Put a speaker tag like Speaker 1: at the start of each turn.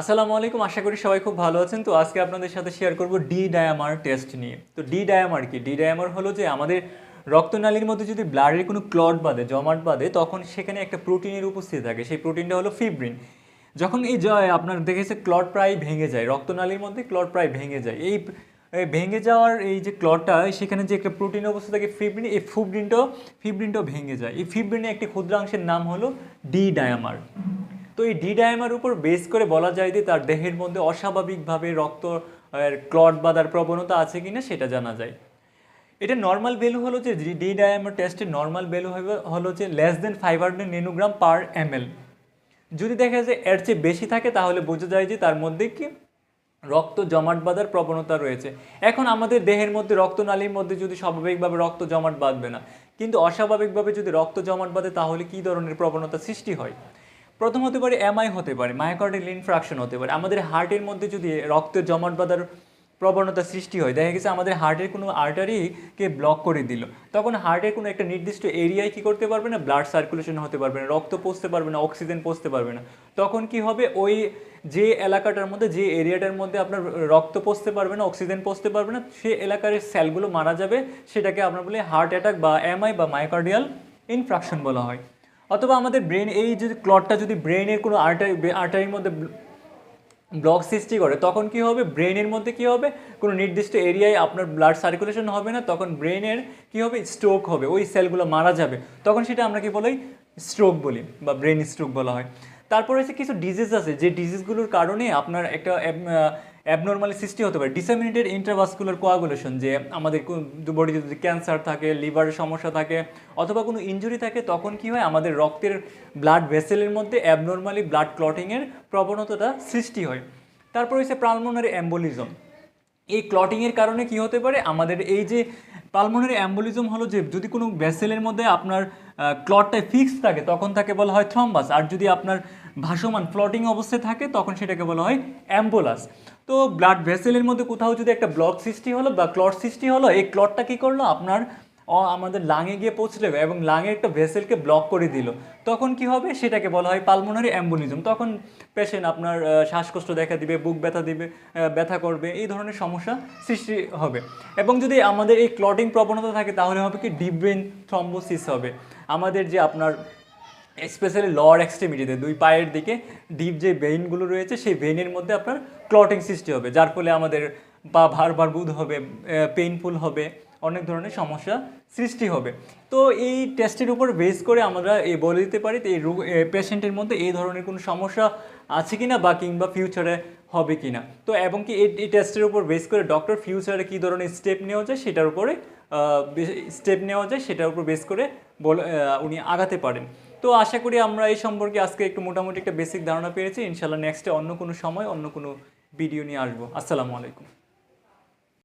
Speaker 1: আসসালামু আলাইকুম, আশা করি সবাই খুব ভালো আছেন। তো আজকে আপনাদের সাথে শেয়ার করব ডি ডায়ামার টেস্ট নিয়ে। তো ডি ডায়ামার কি? ডি ডায়ামার হলো যে আমাদের রক্তনালীর মধ্যে যদি ব্লাডের কোনো ক্লট বাঁধে, জমাট বাঁধে, তখন সেখানে একটা প্রোটিনের উপস্থিতি থাকে। সেই প্রোটিনটা হলো ফিব্রিন যখন এই জয় আপনার দেখেছে ক্লট প্রায় ভেঙে যায়, রক্তনালীর মধ্যে ক্লট প্রায় ভেঙে যায়। এই ভেঙে যাওয়ার এই যে ক্লটটা সেখানে যে একটা প্রোটিন অবস্থা থাকে ফিব্রিন এই ফিব্রিনটাও ফিব্রিনটাও ভেঙে যায়। এই ফিব্রিনে একটি ক্ষুদ্রাংশের নাম হলো ডি ডায়ামার তো এই ডি ডায়ামার উপর বেস করে বলা যায় যে তার দেহের মধ্যে অস্বাভাবিকভাবে রক্ত ক্লট বাঁধার প্রবণতা আছে কিনা সেটা জানা যায়। এটা নর্মাল ভ্যালু হলো যে ডি ডায়ামার টেস্টের নর্মাল ভ্যালু হলো যে less than five hundred nanogram per M যদি দেখা যায় এর চেয়ে বেশি থাকে, তাহলে বোঝা যায় যে তার মধ্যে কি? রক্ত জমাট বাঁধার প্রবণতা রয়েছে। এখন আমাদের দেহের মধ্যে রক্তনালীর মধ্যে যদি স্বাভাবিকভাবে রক্ত জমাট বাঁধবে না, কিন্তু অস্বাভাবিকভাবে যদি রক্ত জমাট বাঁধে, তাহলে কী ধরনের প্রবণতা সৃষ্টি হয়? প্রথম হতে পারে এমআই হতে পারে মায়োকার্ডিয়াল ইনফ্রাকশন হতে পারে। আমাদের হার্টের মধ্যে যদি রক্তের জমাট বাঁধার প্রবণতা সৃষ্টি হয়, দেখা গেছে আমাদের হার্টের কোনো আর্টারিকে ব্লক করে দিল। তখন হার্টের কোনো একটা নির্দিষ্ট এরিয়ায় কি করতে পারবে না? ব্লাড সার্কুলেশন হতে পারবে না, রক্ত পৌঁছতে পারবে না অক্সিজেন পৌঁছতে পারবে না। তখন কি হবে? ওই যে এলাকাটার মধ্যে, যে এরিয়াটার মধ্যে আপনার রক্ত পৌঁছতে পারবে না অক্সিজেন পৌঁছতে পারবে না, সে এলাকার সেলগুলো মারা যাবে। সেটাকে আমরা বলি হার্ট অ্যাটাক বা এমআই বা মায়োকার্ডিয়াল ইনফ্রাকশন বলা হয়। অথবা আমাদের ব্রেন এই যে ক্লটটা যদি ব্রেনের কোনো আর্টারি আর্টারির মধ্যে ব্লক সৃষ্টি করে, তখন কি হবে? ব্রেনের মধ্যে কি হবে? কোনো নির্দিষ্ট এরিয়ায় আপনার ব্লাড সার্কুলেশন হবে না, তখন ব্রেনের কি হবে? স্ট্রোক হবে, ওই সেলগুলো মারা যাবে। তখন সেটা আমরা কি বলি? স্ট্রোক বলি, বা ব্রেন স্ট্রোক বলা হয়। তারপরে হচ্ছে কিছু ডিজিজ আছে, যে ডিজিজগুলোর কারণে আপনার একটা অ্যাবনর্মালি সৃষ্টি হতে পারে। ডিসামিনেটেড ইন্ট্রাভাস্কুলার কোয়াগুলেশন যে আমাদের বডিতে যদি ক্যান্সার থাকে লিভারের সমস্যা থাকে, অথবা কোনো ইঞ্জুরি থাকে, তখন কি হয়? আমাদের রক্তের ব্লাড ভেসেলের মধ্যে অ্যাবনর্মালি ব্লাড ক্লটিংয়ের প্রবণতাটা সৃষ্টি হয়। তারপর হচ্ছে প্রালমোনারি অ্যাম্বোলিজম এই ক্লটিংয়ের কারণে কি হতে পারে? আমাদের এই যে পালমোনারি অ্যাম্বুলিজম হলো যে যদি কোনো ভ্যাসেলের মধ্যে আপনার ক্লটটায় ফিক্স থাকে, তখন তাকে বলা হয় থ্রম্বাস। আর যদি আপনার ভাসমান ফ্লটিং অবস্থায় থাকে, তখন সেটাকে বলা হয় অ্যাম্বোলাস। তো ব্লাড ভেসেলের মধ্যে কোথাও যদি একটা ব্লক সৃষ্টি হলো বা ক্লট সৃষ্টি হলো, এই ক্লটটা কী করল? আপনার আমাদের লাঙে গিয়ে পৌঁছলে এবং লাঙে একটা ভেসেলকে ব্লক করে দিল। তখন কি হবে? সেটাকে বলা হয় পালমোনারি অ্যাম্বুলিজম তখন পেশেন্ট আপনার শ্বাসকষ্ট দেখা দিবে, বুক ব্যথা দিবে ব্যথা করবে, এই ধরনের সমস্যা সৃষ্টি হবে। এবং যদি আমাদের এই ক্লটিং প্রবণতা থাকে, তাহলে হবে কি? ডিপ ব্রেন থ্রম্বোসিস হবে। আমাদের যে আপনার স্পেশালি লর এক্সট্রিমিটিতে দুই পায়ের দিকে ডিপ যে ভেইনগুলো রয়েছে, সেই ভেইনের মধ্যে আপনার ক্লটিং সৃষ্টি হবে। যার ফলে আমাদের পা ভারবার বুধ হবে পেইনফুল হবে। অনেক ধরনের সমস্যা সৃষ্টি হবে। তো এই টেস্টের উপর বেস করে আমরা এই বলে দিতে পারি এই রোগ পেশেন্টের মধ্যে এই ধরনের কোনো সমস্যা আছে কি না বা কিংবা ফিউচারে হবে কি না তো এবং কি এই টেস্টের উপর বেস করে ডক্টর ফিউচারে কী ধরনের স্টেপ নেওয়া যায় সেটার উপরে স্টেপ নেওয়া যায় সেটার উপর বেস করে উনি আগাতে পারেন। তো আশা করি আমরা এই সম্পর্কে আজকে একটু মোটামুটি একটা বেসিক ধারণা পেয়েছি। ইনশাল্লাহ নেক্সটে অন্য কোনো সময় অন্য কোনো ভিডিও নিয়ে আসব। আসসালামু আলাইকুম।